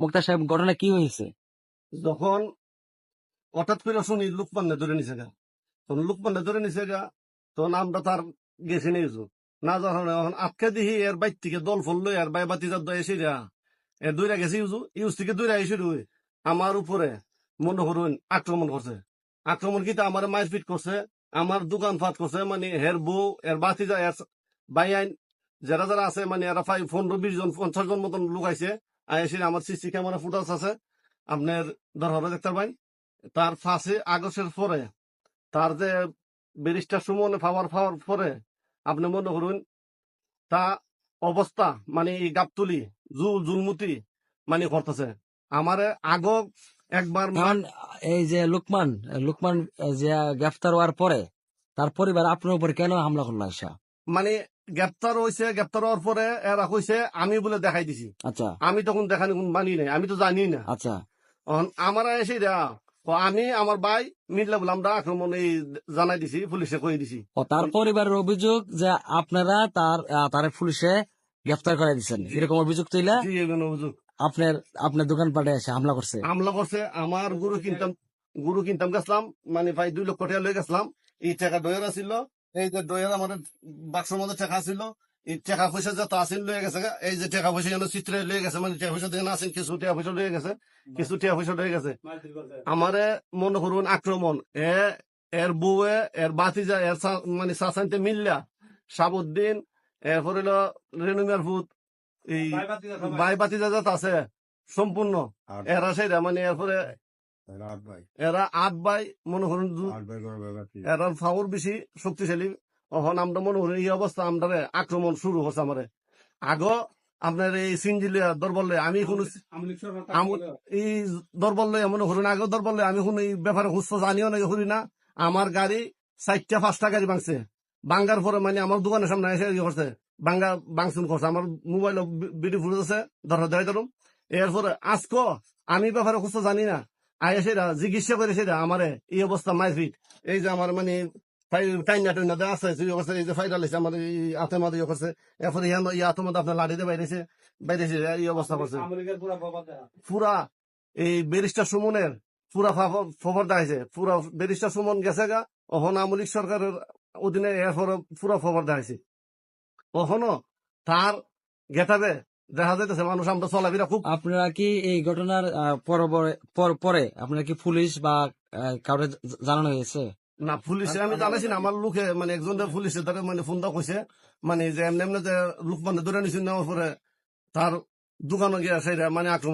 মুক্তার সাহেব, ঘটনা কি হয়েছে? যখন হঠাৎ করে শুনি লুকমান্নে ধরে নিছে গা। তখন লুকমান্নে ধরে নিছে গা, তখন আমরা তার গেছে নিয়েছো না যখন, এখন আটকে দিহি, এর বাইর থেকে দল ফল লই আর বাই বাতি যার দয় এসে এর দৈরা গেছে ইউজু, ইউজ থেকে দৈরা এসে রুই আমার উপরে মনে করুন আক্রমণ করছে। আক্রমণ কিন্তু আমার মাইর ফিট করছে, আমার দোকান ফাট করছে মানে হের বউ, এর বাতি যায় এর বাই আইন, যারা যারা আছে মানে এরা প্রায় পনেরো, বিশ জন, পঞ্চাশ জন মতন লোক আইছে। আইসে আমার সিসি ক্যামেরা ফুটাস আছে। আপনার দরবারে দেখতে পাই তার ফাঁসে আগস্টের পরে তার যে ব্যারিস্টার সুমনে পাওয়ার পাওয়ার পরে আপনি মনে করুন তা অবস্থা মানে গাবতুলি জু জুলমুতি মানে করতেছে। আমারে আগ একবার এই যে লুকমান লুকমান যে গ্রেফতার হওয়ার পরে তার পরিবার আপনার উপর কেন হামলা করল আশা মানে গ্রেপ্তার হয়েছে গ্রেপ্তার হওয়ার পরে এরা কইছে আমি বলে দেখাই দিছি। আচ্ছা। আমি তখন দেখানি মানি নাই আমি তো জানি না। আচ্ছা। আমার এসে দেয়া আমি আমার ভাই মিললে বলে আমরা আক্রমণ এই জানাই দিছি পুলিশে কই দিছি। ও তার পরিবারের অভিযোগ যে আপনারা তার তার পুলিশে গ্রেফতার করে দিচ্ছেন এরকম অভিযোগ তুইলা জি অভিযোগ। আপনার আপনার দোকানপাটে এসে হামলা করছে? হামলা করছে আমার গুরু কিনতাম গুরু কিনতাম গেছিলাম মানে ভাই দুই লক্ষ টাকা লয়ে গেছিলাম এই টাকা ডয়ের আছিল। এই যে ডয়ের আমাদের বাক্সের মধ্যে টাকা ছিল এই টাকা পয়সা যত আসিল লয়ে গেছে এই যে টাকা পয়সা যেন চিত্রে লয়ে গেছে মানে টাকা পয়সা দেখে আসেন কিছু টাকা পয়সা লয়ে গেছে কিছু টাকা পয়সা লয়ে গেছে। আমারে মনে করুন আক্রমণ এ এর বউয়ে এর বাতিজা এর মানে সাসাইতে মিল্লা সাবুদ্দিন এরপরে হলো রেনুমিয়ার ভূত এই বাই বাতিজা যত আছে সম্পূর্ণ। এরা সেটা মানে এরপরে এরা আট বাই মনে করুন এরা ফাউর বেশি শক্তিশালী। এখন আমরা মনে করি এই অবস্থা আমরা আক্রমণ শুরু হচ্ছে আমারে। আগ আপনার এই দরবল আমি কোন এই দরবল মনে করুন আগে দরবল আমি কোন এই ব্যাপারে হুস্ত জানিও না করি না। আমার গাড়ি চারটা পাঁচটা গাড়ি ভাঙছে। ভাঙ্গার পরে মানে আমার দোকানের সামনে এসে ইয়ে করছে। ভাঙ্গা ভাঙচুন করছে। আমার মোবাইল ভিডিও ফুটেজ আছে ধরা ধরে ধরুন এরপরে আজকে আমি ব্যাপারে হুস্ত জানি না। আয় সেটা চিকিৎসা করে সেটা আমারে এই অবস্থা মাইফিট এই যে আমার মানে টাইনা টাইনা আছে যে অবস্থা এই যে ফাইনাল হয়েছে আমার এই আতে মাদে ইয়ে করছে। এরপরে এই আতে মধ্যে আপনার লাড়িতে বাইরেছে বাইরেছে এই অবস্থা করছে। পুরা এই ব্যারিস্টার সুমনের পুরা ব্যারিস্টার সুমন গেছে গা অহন আমলিক সরকারের অধীনে এরপরে পুরা খবর দেখাইছে। কখনো তার গেটাবে দেখা যাইতেছে মানুষ আমরা চলাফেরা খুব আপনারা কি এই ঘটনার পর- পরে আপনারা কি পুলিশ বা কাউকে জানানো হয়েছে? না পুলিশে আমি জানাইছি না। আমার লোকে মানে একজন পুলিশে তারা মানে ফোন দা কইছে মানে যে এমনি এমনি যে লোক মানে ধরে নিছিল নেওয়ার পরে তার দোকানে গিয়ে সেটা মানে আক্রমণ